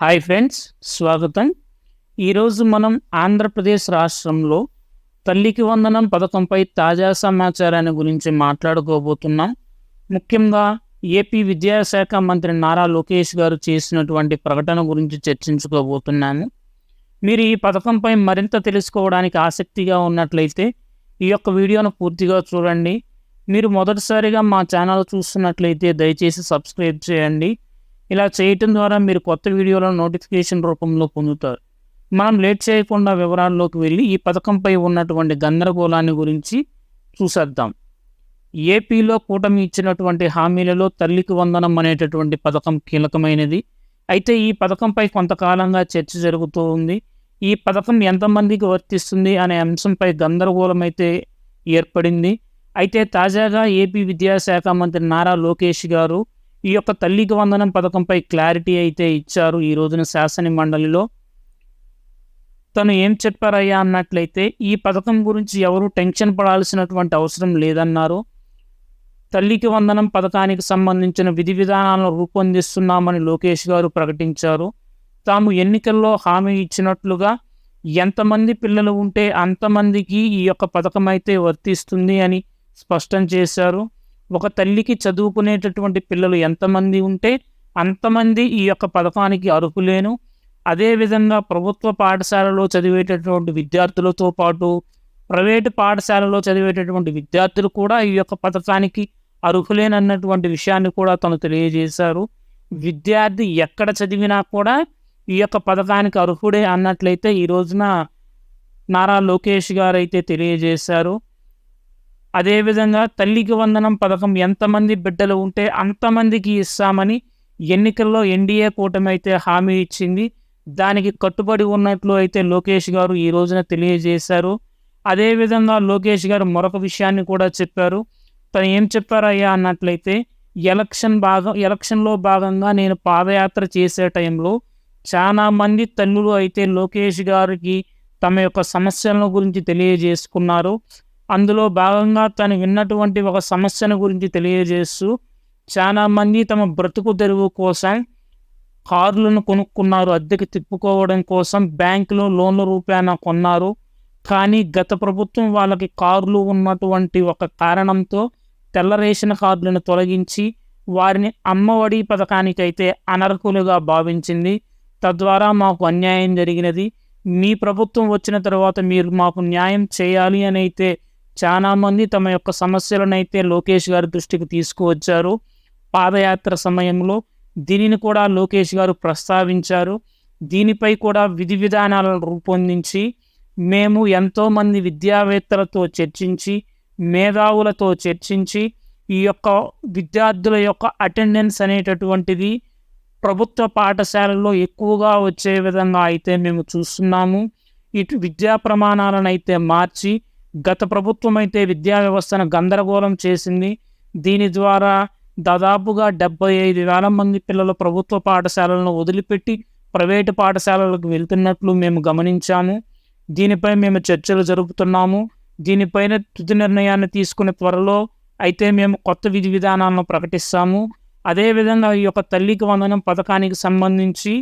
Hi friends స్వాగతం. ఈరోజు మనం ఆంధ్రప్రదేశ్ రాష్ట్రంలో తల్లికి వందనం పథకంపై తాజా సమాచారాన్ని గురించి మాట్లాడుకోబోతున్నాం. ముఖ్యంగా ఏపీ విద్యాశాఖ మంత్రి నారా లోకేష్ గారు చేసినటువంటి ప్రకటన గురించి చర్చించుకోబోతున్నాము. మీరు ఈ పథకంపై మరింత తెలుసుకోవడానికి ఆసక్తిగా ఉన్నట్లయితే ఈ యొక్క వీడియోను పూర్తిగా చూడండి. మీరు మొదటిసారిగా మా ఛానల్ చూస్తున్నట్లయితే దయచేసి సబ్స్క్రైబ్ చేయండి. ఇలా చేయటం ద్వారా మీరు కొత్త వీడియోలను నోటిఫికేషన్ రూపంలో పొందుతారు. మనం లేట్ చేయకుండా వివరాల్లోకి వెళ్ళి ఈ పథకంపై ఉన్నటువంటి గందరగోళాన్ని గురించి చూసేద్దాం. ఏపీలో కూటమి ఇచ్చినటువంటి హామీలలో తల్లికి వందనం అనేటటువంటి పథకం కీలకమైనది. అయితే ఈ పథకంపై కొంతకాలంగా చర్చ జరుగుతూ ఉంది. ఈ పథకం ఎంతమందికి వర్తిస్తుంది అనే అంశంపై గందరగోళం అయితే ఏర్పడింది. అయితే తాజాగా ఏపీ విద్యాశాఖ మంత్రి నారా లోకేష్ గారు ఈ యొక్క తల్లికి వందనం పథకంపై క్లారిటీ అయితే ఇచ్చారు ఈ రోజున శాసన మండలిలో. తను ఏం చెప్పారయ్యా అన్నట్లయితే ఈ పథకం గురించి ఎవరు టెన్షన్ పడాల్సినటువంటి అవసరం లేదన్నారు. తల్లికి వందనం పథకానికి సంబంధించిన విధి విధానాలను రూపొందిస్తున్నామని లోకేష్ గారు ప్రకటించారు. తాము ఎన్నికల్లో హామీ ఇచ్చినట్లుగా ఎంతమంది పిల్లలు ఉంటే అంతమందికి ఈ యొక్క పథకం అయితే వర్తిస్తుంది అని స్పష్టం చేశారు. ఒక తల్లికి చదువుకునేటటువంటి పిల్లలు ఎంతమంది ఉంటే అంతమంది ఈ యొక్క పథకానికి అర్హులేను. అదేవిధంగా ప్రభుత్వ పాఠశాలలో చదివేటటువంటి విద్యార్థులతో పాటు ప్రైవేటు పాఠశాలలో చదివేటటువంటి విద్యార్థులు కూడా ఈ యొక్క పథకానికి అర్హులేనన్నటువంటి విషయాన్ని కూడా తను తెలియజేశారు. విద్యార్థి ఎక్కడ చదివినా కూడా ఈ యొక్క పథకానికి అర్హుడే అన్నట్లయితే ఈ రోజున నారా లోకేష్ గారు అయితే తెలియజేశారు. అదేవిధంగా తల్లికి వందనం పథకం ఎంతమంది బిడ్డలు ఉంటే అంతమందికి ఇస్తామని ఎన్నికల్లో ఎన్డీఏ కూటమి అయితే హామీ ఇచ్చింది. దానికి కట్టుబడి ఉన్నట్లు అయితే లోకేష్ గారు ఈ రోజున తెలియజేశారు. అదేవిధంగా లోకేష్ గారు మరొక విషయాన్ని కూడా చెప్పారు. తను ఏం చెప్పారయ్యా అన్నట్లయితే ఎలక్షన్ భాగం ఎలక్షన్లో భాగంగా నేను పాదయాత్ర చేసే టైంలో చాలా మంది తల్లులు అయితే లోకేష్ గారికి తమ యొక్క సమస్యల గురించి తెలియజేసుకున్నారు. అందులో భాగంగా తను విన్నటువంటి ఒక సమస్యను గురించి తెలియజేస్తూ చాలామంది తమ బ్రతుకు తెరువు కోసం కార్లను కొనుక్కున్నారు అద్దెకి తిప్పుకోవడం కోసం బ్యాంకులో లోన్ల రూపాయన కొన్నారు. కానీ గత ప్రభుత్వం వాళ్ళకి కార్లు ఉన్నటువంటి ఒక కారణంతో తెల్ల రేషన్ కార్డులను తొలగించి వారిని అమ్మఒడి పథకానికైతే అనర్హులుగా భావించింది. తద్వారా మాకు అన్యాయం జరిగినది. మీ ప్రభుత్వం వచ్చిన తర్వాత మీరు మాకు న్యాయం చేయాలి అని అయితే చాలామంది తమ యొక్క సమస్యలను అయితే లోకేష్ గారి దృష్టికి తీసుకువచ్చారు. పాదయాత్ర సమయంలో దీనిని కూడా లోకేష్ గారు ప్రస్తావించారు. దీనిపై కూడా విధి విధానాలను రూపొందించి మేము ఎంతోమంది విద్యావేత్తలతో చర్చించి మేధావులతో చర్చించి ఈ యొక్క విద్యార్థుల యొక్క అటెండెన్స్ అనేటటువంటిది ప్రభుత్వ పాఠశాలల్లో ఎక్కువగా వచ్చే విధంగా అయితే మేము చూస్తున్నాము. ఇటు విద్యా ప్రమాణాలను అయితే మార్చి గత ప్రభుత్వం అయితే విద్యా వ్యవస్థను గందరగోళం చేసింది. దీని ద్వారా దాదాపుగా డెబ్బై ఐదు వేల మంది పిల్లలు ప్రభుత్వ పాఠశాలలను వదిలిపెట్టి ప్రైవేటు పాఠశాలలకు వెళ్తున్నట్లు మేము గమనించాము. దీనిపై మేము చర్చలు జరుపుతున్నాము. దీనిపైన తుది నిర్ణయాన్ని తీసుకునే త్వరలో అయితే మేము కొత్త విధి విధానాలను ప్రకటిస్తాము. అదేవిధంగా ఈ యొక్క తల్లికి వందనం పథకానికి సంబంధించి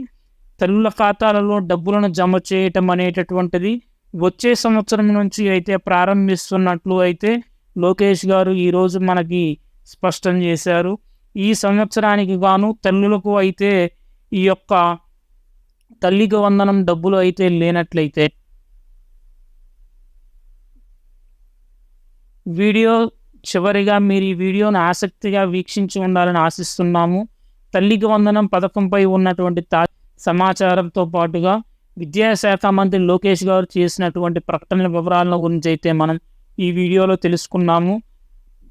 తల్లుల ఖాతాలలో డబ్బులను జమ చేయటం అనేటటువంటిది వచ్చే సంవత్సరం నుంచి అయితే ప్రారంభిస్తున్నట్లు అయితే లోకేష్ గారు ఈరోజు మనకి స్పష్టం చేశారు. ఈ సంవత్సరానికి గాను తల్లులకు అయితే ఈ యొక్క తల్లికి వందనం డబ్బులు అయితే లేనట్లయితే వీడియో చివరిగా మీరు ఈ వీడియోను ఆసక్తిగా వీక్షించి ఉండాలని ఆశిస్తున్నాము. తల్లికి వందనం పథకంపై ఉన్నటువంటి తా సమాచారంతో పాటుగా విద్యాశాఖ మంత్రి లోకేష్ గారు చేసినటువంటి ప్రకటనల వివరాల గురించి అయితే మనం ఈ వీడియోలో తెలుసుకున్నాము.